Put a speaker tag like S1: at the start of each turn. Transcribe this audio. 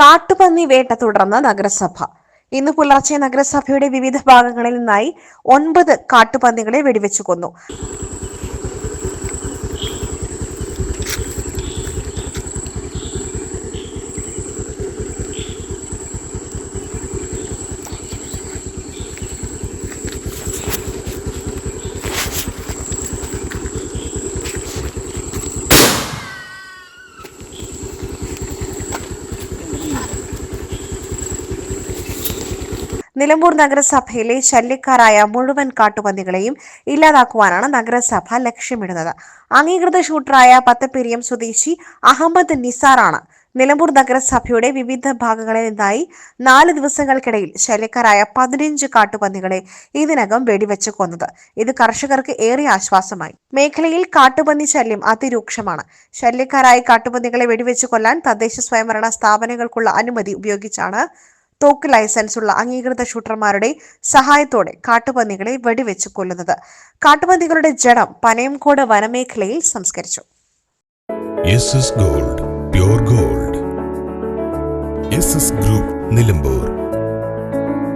S1: കാട്ടുപന്നി വേട്ട തുടർന്ന് നഗരസഭ. ഇന്ന് പുലർച്ചെ നഗരസഭയുടെ വിവിധ ഭാഗങ്ങളിൽ നിന്നായി ഒൻപത് കാട്ടുപന്നികളെ വെടിവെച്ചു കൊന്നു. നിലമ്പൂർ നഗരസഭയിലെ ശല്യക്കാരായ മുഴുവൻ കാട്ടുപന്നികളെയും ഇല്ലാതാക്കുവാനാണ് നഗരസഭ ലക്ഷ്യമിടുന്നത്. അംഗീകൃത ഷൂട്ടറായ പത്തപ്പെരിയം സ്വദേശി അഹമ്മദ് നിസാറാണ് നിലമ്പൂർ നഗരസഭയുടെ വിവിധ ഭാഗങ്ങളിൽ നിന്നായി നാല് ദിവസങ്ങൾക്കിടയിൽ ശല്യക്കാരായ പതിനഞ്ച് കാട്ടുപന്നികളെ ഇതിനകം വെടിവെച്ച് കൊന്നത്. ഇത് കർഷകർക്ക് ഏറെ ആശ്വാസമായി. മേഖലയിൽ കാട്ടുപന്നി ശല്യം അതിരൂക്ഷമാണ്. ശല്യക്കാരായ കാട്ടുപന്നികളെ വെടിവെച്ച് കൊല്ലാൻ തദ്ദേശ സ്വയംഭരണ സ്ഥാപനങ്ങൾക്കുള്ള അനുമതി ഉപയോഗിച്ചാണ് തോക്ക് ലൈസൻസ് ഉള്ള അംഗീകൃത ഷൂട്ടർമാരുടെ സഹായത്തോടെ കാട്ടുപന്നികളെ വെടിവെച്ച് കൊല്ലുന്നത്. കാട്ടുപന്നികളുടെ ജഡം പനയംകോട് വനമേഖലയിൽ സംസ്കരിച്ചു.
S2: Gold gold. ഗ്രൂപ്പ് നിലമ്പൂർ.